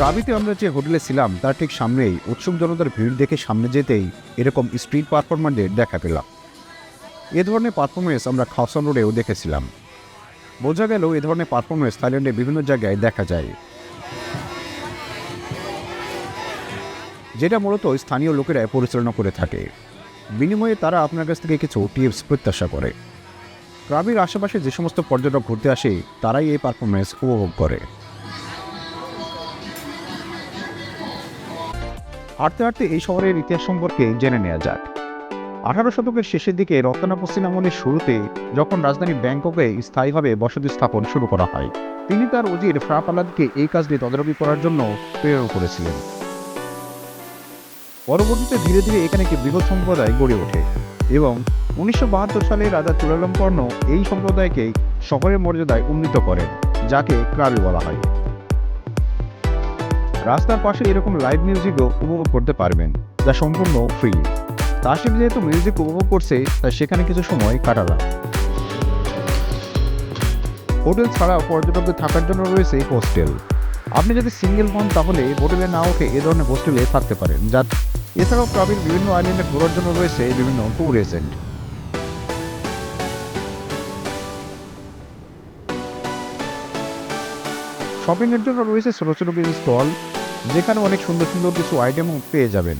ক্রাবিতে আমরা যে হোটেলে ছিলাম, তার ঠিক সামনেই উৎসুক জনতার ভিড় দেখে সামনে যেতেই এরকম স্ট্রিট পারফরমারদের দেখা পেলাম। এ ধরনের পারফরমেন্স আমরা খাওসান রোডেও দেখেছিলাম। বোঝা গেল এ ধরনের পারফরমেন্স থাইল্যান্ডে বিভিন্ন জায়গায় দেখা যায়। যেটা মূলত স্থানীয় লোকেরা পরিচালনা করে থাকে। বিনিময়ে তারা আপনার কাছ থেকে কিছু টিপস প্রত্যাশা করে। ক্রাবির আশেপাশে যে সমস্ত পর্যটক ঘুরতে আসে, তারাই এই পারফরমেন্স উপভোগ করে। হাঁটতে হাঁটতে এই শহরের ইতিহাস সম্পর্কে জেনে নেওয়া যাক। আঠারো শতকের শেষের দিকে রত্নাপসিন আমলের শুরুতে যখন রাজধানী ব্যাংককে স্থায়ীভাবে বসতি স্থাপন শুরু করা হয়, তিনি তার অজির ফ্রাপালাদকে এই কাজটি তদারকি করার জন্য প্রেরণ করেছিলেন। পরবর্তীতে ধীরে ধীরে এখানে একটি বৃহৎ সম্প্রদায় গড়ে ওঠে এবং উনিশশো বাহাত্তর সালে রাজা চুরালম্পর্ণ এই সম্প্রদায়কে শহরের মর্যাদায় উন্নীত করেন, যাকে ক্রাবি বলা হয়। রাস্তার পাশে এরকম লাইভ মিউজিকও উপভোগ করতে পারবেন। যা সম্পূর্ণ ফ্রি তাসিফ যেহেতু মিউজিক উপভোগ করছে, তাই সেখানে কিছু সময় কাটালাম। হোটেল ছাড়াও পর্যটকদের থাকার জন্য রয়েছে হোস্টেল আপনি যদি সিঙ্গেল হন, তাহলে হোটেলে না উঠে এ ধরনের হোস্টেলে থাকতে পারেন। যা এছাড়াও ক্রাবির বিভিন্ন আইল্যান্ডে ঘোরার জন্য রয়েছে বিভিন্ন ট্যুর এজেন্ট শপিংয়ের জন্য রয়েছে ছোট ছোট কিছু স্টল যেখানে অনেক সুন্দর সুন্দর কিছু আইটেম পেয়ে যাবেন।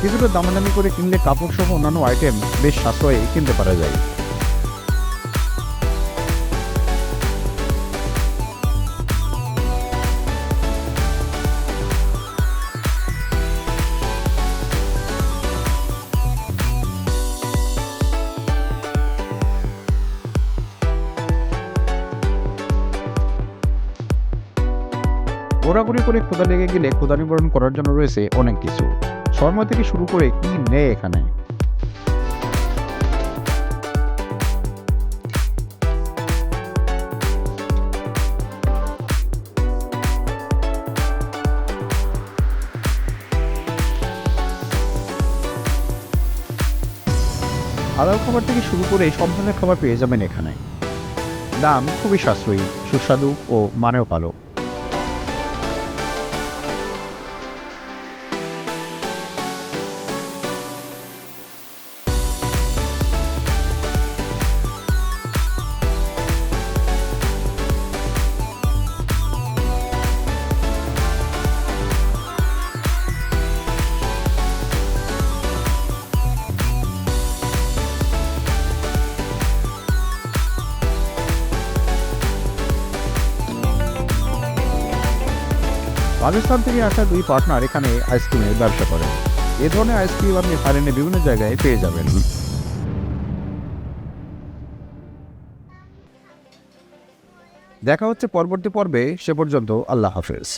কিছুটা দামাদামি করে কিনলে কাপড় সহ অন্যান্য আইটেম বেশ সাশ্রয়ে কিনতে পারা যায়। ঘোরাঘুরি করে ক্ষুদা লেগে গেলে ক্ষুদা নিবারণ করার জন্য রয়েছে অনেক কিছু। শর্মা থেকে শুরু করে কি নেই এখানে? হালাল খাবার থেকে শুরু করে সব ধরনের খাবার পেয়ে যাবেন এখানে। দাম খুবই সাশ্রয়ী, সুস্বাদু ও মানেও ভালো। পাকিস্তান থেকে আসা দুই পার্টনার এখানে আইসক্রিমের ব্যবসা করেন। এ ধরনের আইসক্রিম আপনি হারিনে বিভিন্ন জায়গায় পেয়ে যাবেন। দেখা হচ্ছে পরবর্তী পর্বে। সে পর্যন্ত আল্লাহ হাফেজ।